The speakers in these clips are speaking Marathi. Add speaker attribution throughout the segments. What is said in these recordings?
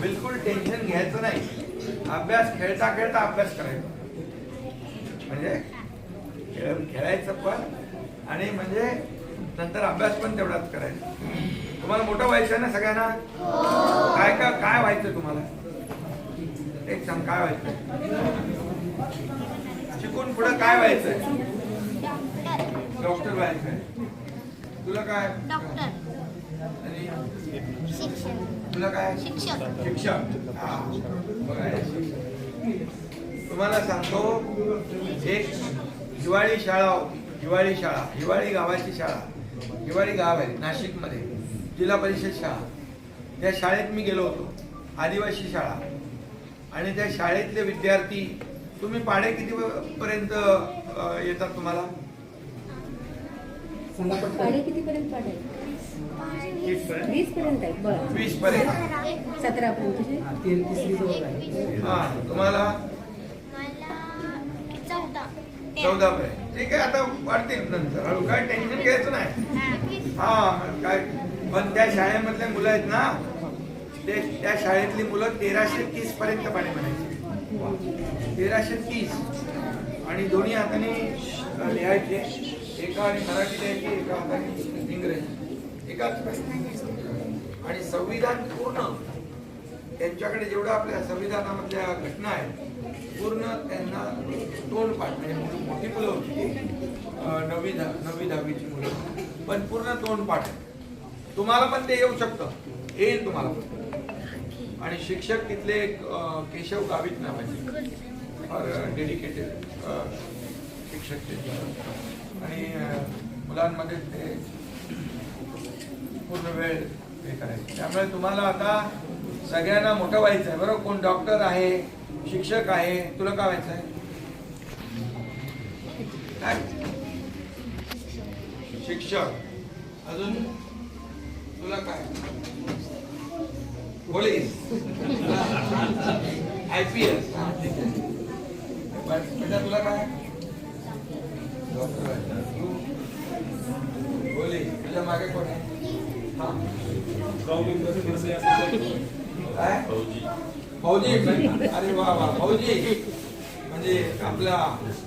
Speaker 1: बिलकुल टेन्शन घ्यायचं नाही. अभ्यास खेळता खेळता अभ्यास करायचा. म्हणजे खेळ खेळायचं पण आणि म्हणजे नंतर अभ्यास पण तेवढाच करायचा. तुम्हाला मोठं व्हायचं आहे ना सगळ्यांना? काय काय काय व्हायचं तुम्हाला? एक सांग काय व्हायचं? शिकून पुढे काय व्हायचंय? डॉक्टर व्हायचंय. तुला काय?
Speaker 2: डॉक्टर. शिक्षण
Speaker 1: तुला काय?
Speaker 2: शिक्षक.
Speaker 1: शिक्षक. तुम्हाला सांगतो एक हिवाळी शाळा होती. हिवाळी शाळा. हिवाळी गावाची शाळा. हिवाळी गाव आहे नाशिकमध्ये. जिल्हा परिषद शाळा. त्या शाळेत मी गेलो होतो. आदिवासी शाळा. आणि त्या शाळेतले विद्यार्थी तुम्ही पाडे किती पर्यंत येतात तुम्हाला?
Speaker 3: पाढे कितीपर्यंत पाढे वीस पर्यंत आहे बरं.
Speaker 1: वीस पर्यंत
Speaker 3: सतरा पर्यंत
Speaker 1: हा तुम्हाला?
Speaker 2: मला चौदा
Speaker 1: पर्यंत. ठीक आहे आता वाढतील नंतर. हळू काय टेन्शन घ्यायचं नाही. हा काय पण त्या शाळेमधले मुलं आहेत ना ते त्या शाळेतली मुलं तेराशे तीस पर्यंत पाणी म्हणायचे. तेराशे तीस. आणि दोन्ही हाताने लिहायचे. एका आणि मराठी द्यायची एका हाताने इंग्रजी. एकाच आणि संविधान पूर्ण त्यांच्याकडे जेवढं आपल्या संविधानामधल्या घटना आहेत पूर्ण त्यांना तोंड पाठ म्हणजे मुलं- मोठी मुलं होती नववी दहा नववी दहावीची मुलं. पण पूर्ण तोंड पाठ तुम्हाला पण ते येऊ शकतं. येईल तुम्हाला पण. आणि शिक्षक तिथले एक, केशव गावित नावाचे. फार डेडिकेटेड शिक्षक ते मुलांमध्ये ते पूर्ण वेळ हे करायचं. त्यामुळे तुम्हाला आता सगळ्यांना मोठं व्हायचं आहे बरोबर? कोण डॉक्टर आहे शिक्षक आहे तुला काय व्हायचं आहे शिक्षक. अजून तुला काय? पोलीस. I P S. बेटा तुला काय? डॉक्टर पोलीस तुझ्या मागे कोण आहे? हा? फौजी. अरे वा वा फौजी. म्हणजे आपला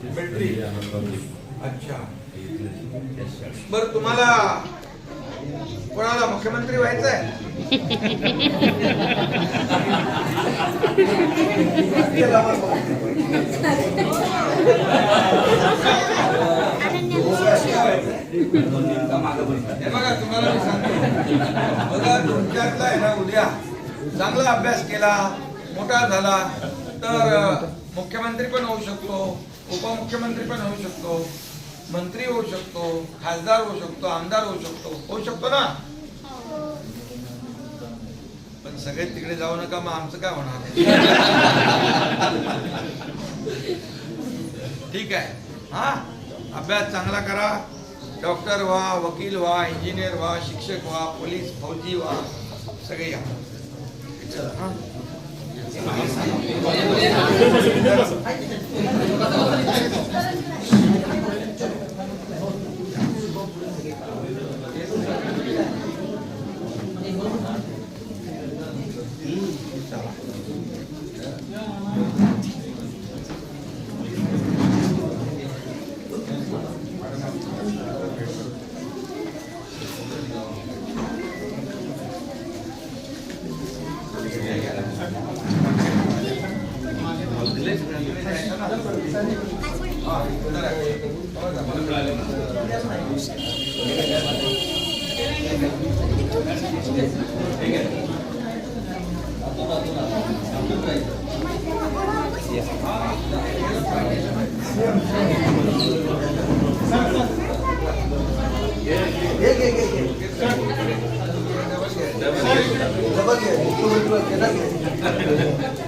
Speaker 1: मिलिटरी अच्छा. बर तुम्हाला कोणाला मुख्यमंत्री व्हायचं आहे? बघा तुम्हाला मी सांगतो. बघा तुमच्यातला आहे ना उद्या. चांगला अभ्यास केला मोठा झाला तर मुख्यमंत्री पण होऊ शकतो उपमुख्यमंत्री पण होऊ शकतो मंत्री होऊ शकतो खासदार होऊ शकतो आमदार होऊ शकतो. होऊ शकतो ना? पण सगळे तिकडे जाऊ नका मग आमचं काय होणार? ठीक आहे. हा? अभ्यास चांगला करा. डॉक्टर व्हा वकील व्हा इंजिनियर व्हा शिक्षक व्हा पोलीस फौजी व्हा सगळे या हा?
Speaker 4: मुख्यमंत्री केला घे